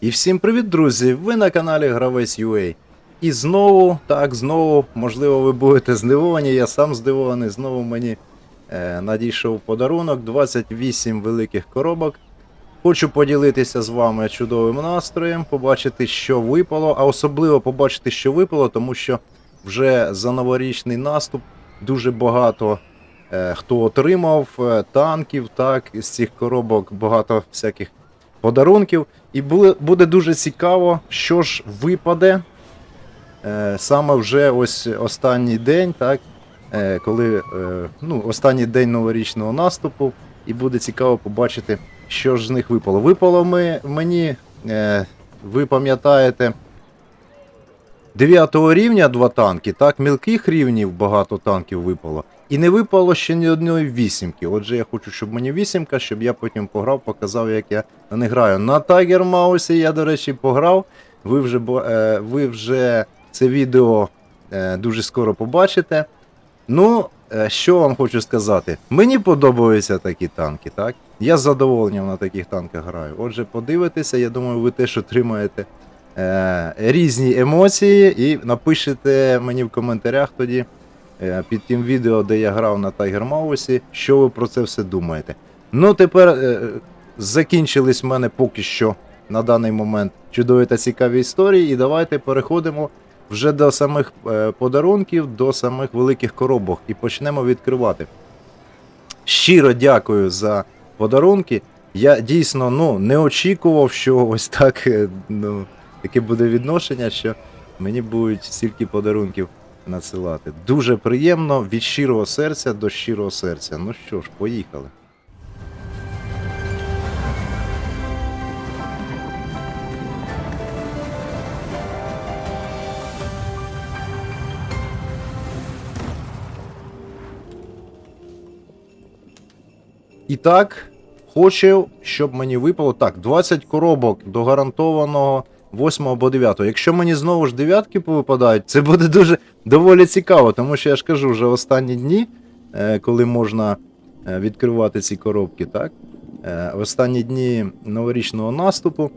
І всім привіт, друзі! Ви на каналі Гравець UA. І знову, так, знову, можливо, ви будете здивовані, я сам здивований. Знову мені е, надійшов подарунок 28 великих коробок. Хочу поділитися з вами чудовим настроєм, побачити, що випало, а особливо побачити, що випало, тому що вже за новорічний наступ дуже багато е, хто отримав е, танків, так, з цих коробок багато всяких подарунків. І буде, дуже цікаво, що ж випаде е, саме вже ось останній день, так, е, коли е, ну, останній день новорічного наступу, і буде цікаво побачити, що ж з них випало. Випало ми, мені, ви пам'ятаєте, 9 рівня два танки, так, мілких рівнів багато танків випало. І не випало ще ні одної вісімки. Отже, я хочу, щоб мені вісімка, щоб я потім пограв, показав, як я на них граю. На Tiger Mouse я, до речі, пограв. Ви вже, е, ви вже це відео е, дуже скоро побачите. Ну, е, що вам хочу сказати? Мені подобаються такі танки, так? Я з задоволенням на таких танках граю. Отже, подивитеся, я думаю, ви теж отримаєте різні емоції і напишете мені в коментарях тоді під тим відео, де я грав на Tiger Mouse, що ви про це все думаєте. Ну, тепер е, закінчились в мене поки що на даний момент чудові та цікаві історії, і давайте переходимо вже до самих е, подарунків, до самих великих коробок і почнемо відкривати. Щиро дякую за подарунки. Я дійсно ну, не очікував, що ось так е, ну, таке буде відношення, що мені будуть стільки подарунків надсилати. Дуже приємно від щирого серця до щирого серця. Ну що ж, поїхали. І так, хочу, щоб мені випало так, 20 коробок до гарантованого 8 або 9. Якщо мені знову ж дев'ятки повипадають, це буде дуже доволі цікаво, тому що я ж кажу, вже останні дні, е, коли можна е, відкривати ці коробки, так? Е, останні дні новорічного наступу.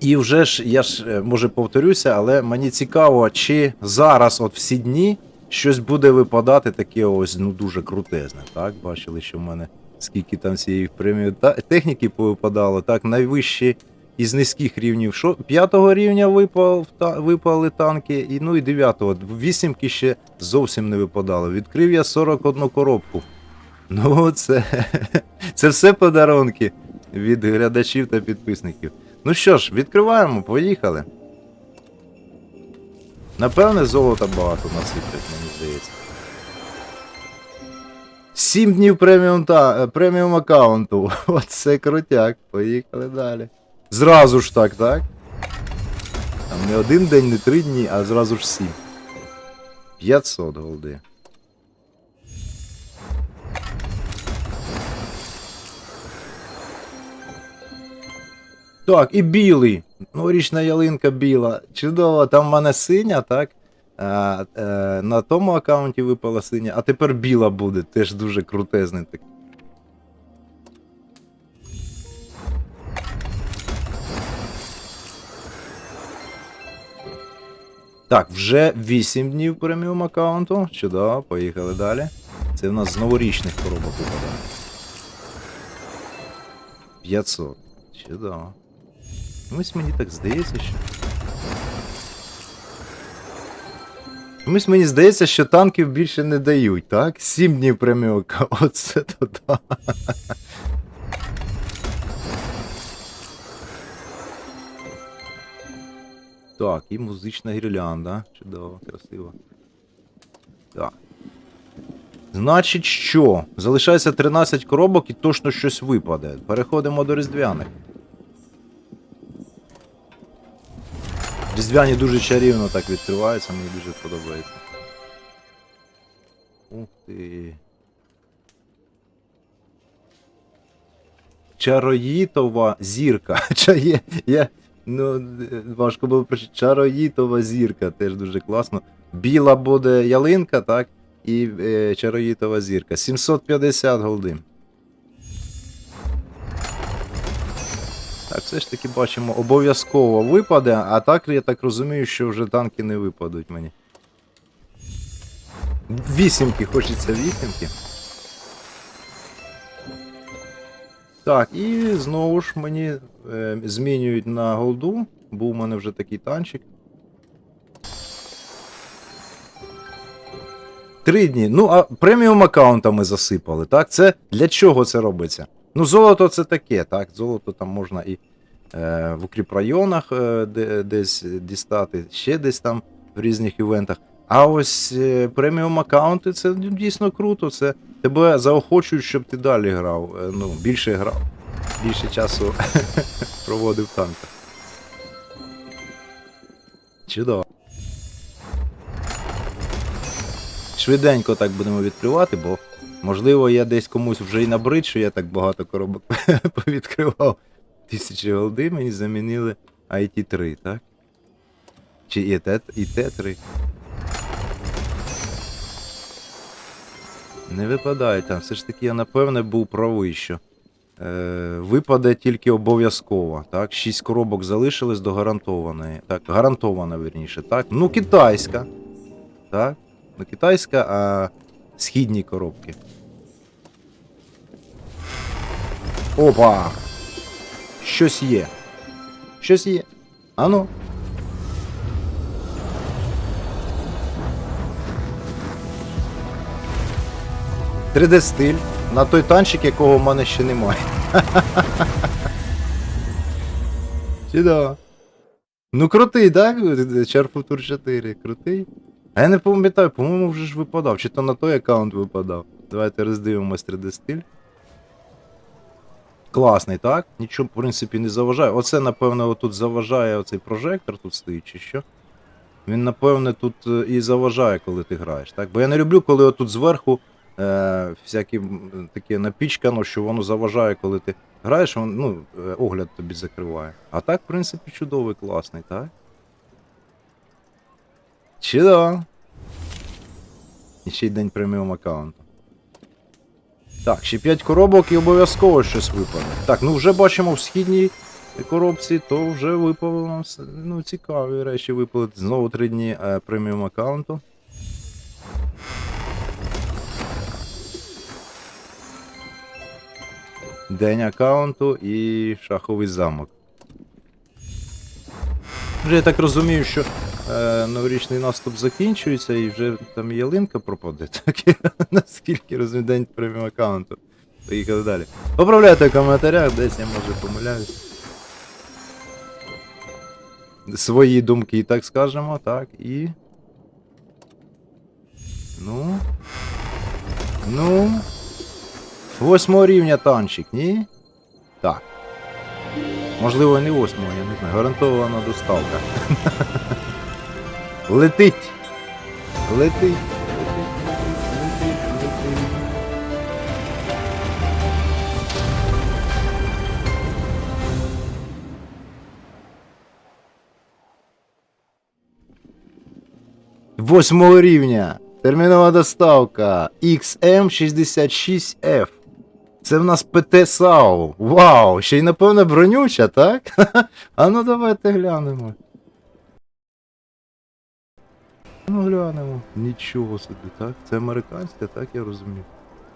І вже ж, я ж може повторюся, але мені цікаво, чи зараз, от всі дні, щось буде випадати таке ось ну дуже крутезне. Так, бачили, що в мене скільки там цієї премії техніки повипадало, так, найвищі із низьких рівнів. Що, п'ятого рівня випав, та, випали танки, і, ну і дев'ятого. Вісімки ще зовсім не випадало. Відкрив я 41 коробку. Ну, це, це все подарунки від глядачів та підписників. Ну що ж, відкриваємо, поїхали. Напевне, золота багато насиплять, мені здається. 7 днів преміум, та, преміум аккаунту. Оце крутяк. Поїхали далі. Зразу ж так, так? Там не один день, не три дні, а зразу ж 7. 500 голди. Так, і білий. Новорічна ялинка біла. Чудово, там в мене синя, так? А, е, на тому аккаунті випала синя, а тепер біла буде, теж дуже крутезний так. Так, вже 8 днів преміум аккаунту. Чудово, поїхали далі. Це в нас з новорічних коробок випадає. 500. Чудово. Чомусь мені так здається, що. Чомусь мені здається, що танків більше не дають, так? 7 днів преміока. Оце то да. Так, і музична гірлянда. Чудово, красиво. Так. Значить, що? Залишається 13 коробок і точно щось випаде. Переходимо до різдвяних. Різдвяні дуже чарівно так відкриваються, мені дуже подобається. Ух ти. Чароїтова зірка. Чає, я, ну, важко було прочитати. Чароїтова зірка, теж дуже класно. Біла буде ялинка, так? І е, чароїтова зірка. 750 голди. Так, все ж таки бачимо, обов'язково випаде, а так я так розумію, що вже танки не випадуть мені. Вісімки, хочеться вісімки. Так, і знову ж мені змінюють на голду. Був у мене вже такий танчик. Три дні. Ну, а преміум аккаунтами засипали, так? Це для чого це робиться? Ну, золото це таке, так? Золото там можна і е, в укріпрайонах е, де, десь дістати, ще десь там в різних івентах. А ось е, преміум аккаунти це ну, дійсно круто. Це тебе заохочують, щоб ти далі грав. е, ну, більше грав. Більше часу проводив в танках. Чудово. Швиденько так будемо відкривати, бо можливо я десь комусь вже і набрид, що я так багато коробок повідкривав. Тисячі голди мені замінили IT3, так? Чи і Т- і Т3. Не випадає там. Все ж таки я напевне був правий, що випаде тільки обов'язково. Так, 6 коробок залишилось до гарантованої. Так, гарантована, вірніше, так. Ну, китайська. Так. Не китайська, а східні коробки. Опа! Щось є. Щось є. Ану. – 3D стиль на той танчик, якого в мене ще немає. Чудово. Ну крутий, так? Чарфутур 4, крутий. А я не пам'ятаю, по-моєму, вже ж випадав. Чи то на той аккаунт випадав. Давайте роздивимось 3D стиль. Класний, так? Нічого, в принципі, не заважає. Оце, напевно, отут заважає оцей прожектор, тут стоїть, чи що. Він, напевне, тут е, і заважає, коли ти граєш. Так? Бо я не люблю, коли отут зверху е, всякі таке напічкано, що воно заважає, коли ти граєш, вон, ну, е, огляд тобі закриває. А так, в принципі, чудовий, класний, так? Чудово. І ще й день преміум аккаунту. Так, ще 5 коробок і обов'язково щось випаде. Так, ну вже бачимо в східній коробці, то вже випало нам ну, цікаві речі випали. Знову 3 дні е, преміум аккаунту. День аккаунту і шаховий замок. Вже я так розумію, що е, новорічний наступ закінчується і вже там ялинка пропаде. Так я наскільки розумію, день преміум аккаунту. Поїхали далі. Поправляйте в коментарях, десь я може помиляюсь. Свої думки, так скажемо, так, і. Ну. Ну. Восьмого рівня танчик, ні? Так. Можливо, не восьмого, я не знаю. Гарантована доставка. Летить! Летить! Восьмого рівня. Термінова доставка XM66F. Це в нас ПТ САУ. Вау! Ще й напевно бронюча, так? А ну давайте глянемо. Ну глянемо. Нічого собі, так? Це американська, так я розумію.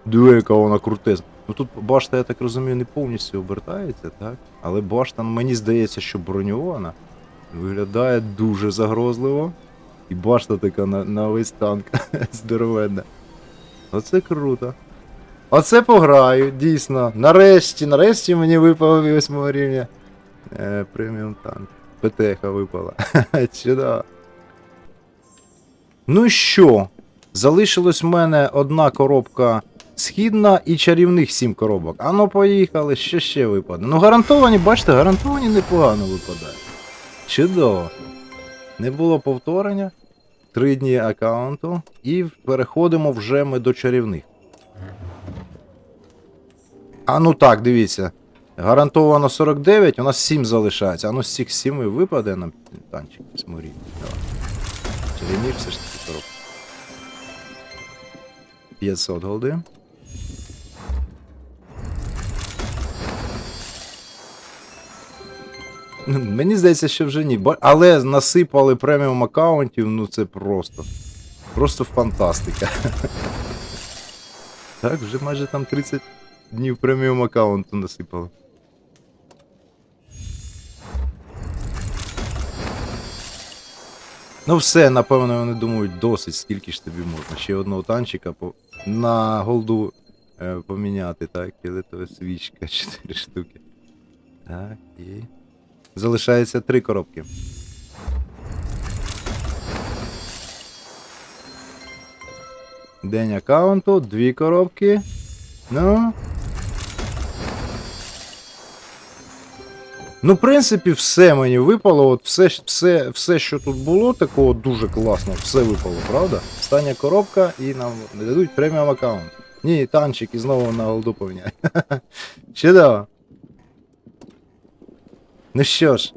Диви, яка вона крутезна. Ну тут башта, я так розумію, не повністю обертається, так? Але башта, мені здається, що броньована. Виглядає дуже загрозливо. І башта така на, на весь танк здоровенна. Оце круто. Оце пограю, дійсно. Нарешті, нарешті мені випав восьмого рівня. Е, преміум танк. ПТХ випала. Чудово. Ну що? Залишилось в мене одна коробка східна і чарівних сім коробок. А поїхали, що ще випаде. Ну гарантовані, бачите, гарантовані непогано випадають. Чудово. Не було повторення. Три дні аккаунту. І переходимо вже ми до чарівних. А ну так, дивіться. Гарантовано 49, у нас 7 залишається. А ну з цих 7 випаде нам танчик смурі. Давай. Чарівник все ж таки коробка. 500 голди. Мені здається, що вже ні. Але насипали преміум аккаунтів, ну це просто. Просто фантастика. Так, вже майже там 30 днів преміум аккаунту насипали. Ну все, напевно, вони думають, досить, скільки ж тобі можна. Ще одного танчика по... на голду е, поміняти, так, фіолетова свічка, 4 штуки. Так, і. Залишається три коробки. День аккаунту, дві коробки. Ну. Ну, в принципі, все мені випало. От все, все, все, що тут було, такого дуже класно, все випало, правда? Остання коробка і нам дадуть преміум аккаунт. Ні, танчик і знову на голду поміняй. Чудово. Ну що ж.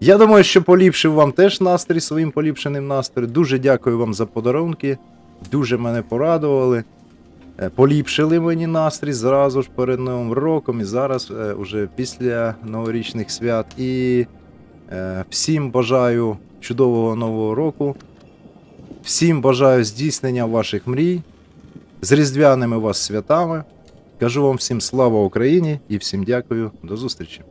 Я думаю, що поліпшив вам теж настрій своїм поліпшеним настроєм. Дуже дякую вам за подарунки. Дуже мене порадували. Е, Поліпшили мені настрій зразу ж перед Новим роком і зараз, е, уже після новорічних свят. І е, всім бажаю чудового нового року. Всім бажаю здійснення ваших мрій. З різдвяними вас святами. Кажу вам всім слава Україні і всім дякую. До зустрічі.